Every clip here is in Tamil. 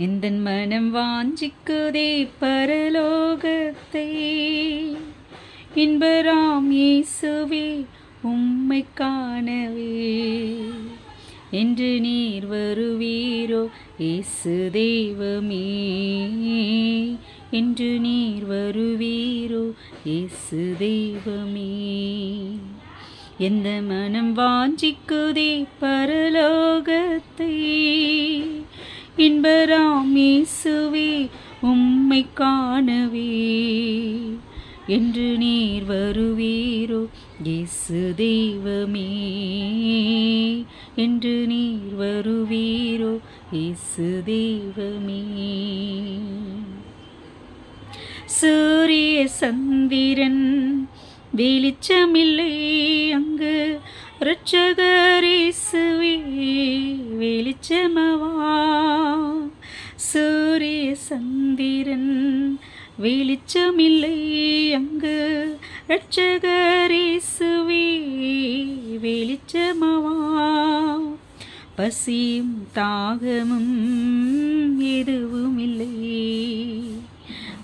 எந்த மனம் வாஞ்சிக்குதே பரலோகத்தை. இன்பராம் இயேசுவே உம்மை காணவே. என்று நீர் வருவீரோ இயேசு தெய்வமே. என்று நீர் வருவீரோ இயேசு தெய்வமே. எந்த மனம் வாஞ்சிக்குதே பரலோகத்தை. இன்பராமேசுவே உம்மை காணவே. என்று நீர் வருவீரோ இயேசு தெய்வமே. என்று நீர் வருவீரோ இயேசு தெய்வமே. சூரிய சந்திரன் வெளிச்சமில்லை அங்கு. ரட்சகரேசுவே வெளிச்சமவா. வெளிச்சமில்லை அங்கு. இரட்சகரேசுவே வெளிச்சமவா. பசியும் தாகமும் எதுவும் இல்லை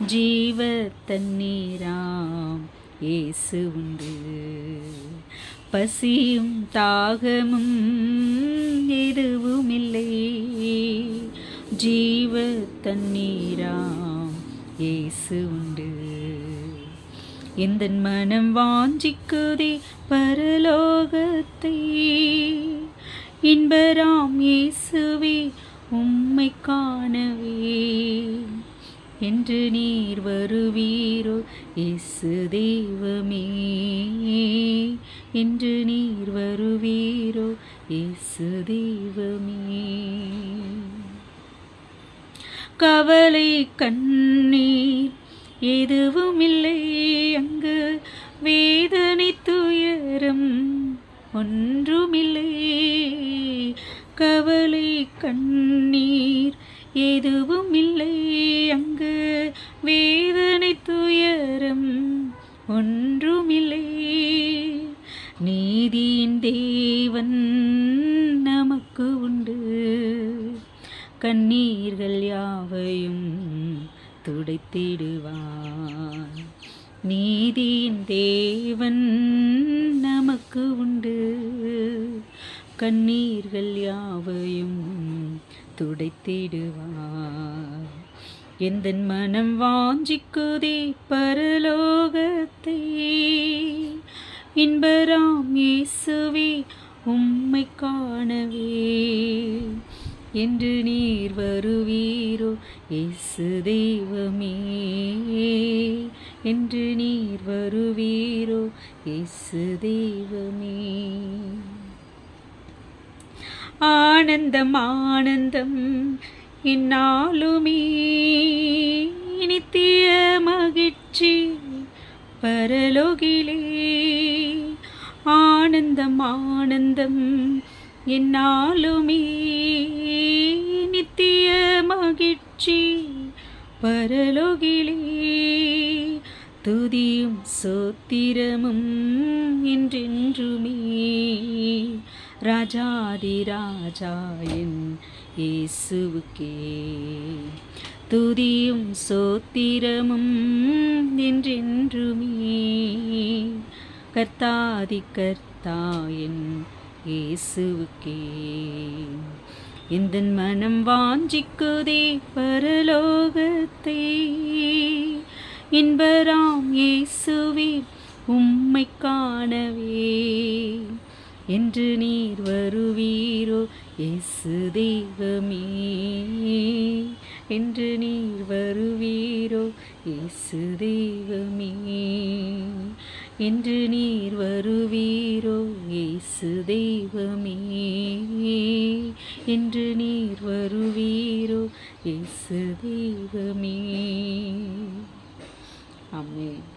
ஜீவ தண்ணீராம் இயேசு உண்டு. பசியும் தாகமும் எதுவும் இல்லை ஜீவ தண்ணீராம் இயேசு உண்டு. எந்த மனம் வாஞ்சிக்குதே பரலோகத்தை? இன்பராம் இயேசுவே உம்மை காணவே. என்று நீர் வருவீரோ இயேசு தெய்வமே. என்று நீர் வருவீரோ இயேசு தெய்வமே. கவலை கண்ணீர். எதுவும் இல்லை அங்கு வேதனை துயரம். ஒன்றுமில்லை கவலை கண்ணீர். எதுவும் இல்லை அங்கு வேதனை துயரம். ஒன்றுமில்லை நீதியின் தேவன் நமக்கு உண்டு. கண்ணீர்கள் யாவையும் துடைத்திடுவான் நீதியின் தேவன் நமக்கு உண்டு. கண்ணீர்கள் யாவையும் துடைத்திடுவார். எந்த மனம் வாஞ்சிக்குதே பரலோகத்தை. இன்பராம் இயேசுவே உம்மை காணவே. என்று நீர் வருவீரோ? இயேசு தெய்வமே. என்று நீர் வருவீரோ? இயேசு தெய்வமே. ஆனந்தம் ஆனந்தம் இந்நாளுமே. நித்திய மகிழ்ச்சி பரலோகிலே. ஆனந்தம் ஆனந்தம் என்னாலுமே மகிழ்ச்சி பரலோகிலே. துதியும் சோத்திரமும் என்றென்றுமே ராஜாதி ராஜாயன் இயேசுவுக்கே. துதியும் சோத்திரமும் என்றென்றுமே கர்த்தாதி கர்த்தாயன் இயேசுவுக்கே. இந்த மனம் வாஞ்சிக்குதே பரலோகத்தை இன்பராம் இயேசுவே உம்மை காணவே. என்று நீர் வருவீரோ இயேசு தெய்வமே. என்று நீர் வருவீரோ இயேசு தெய்வமே. என்று நீர் வருவீரோ இயேசு தெய்வமே. என்று நீர் வருவீரோ இயேசு தெய்வமே. ஆமென்.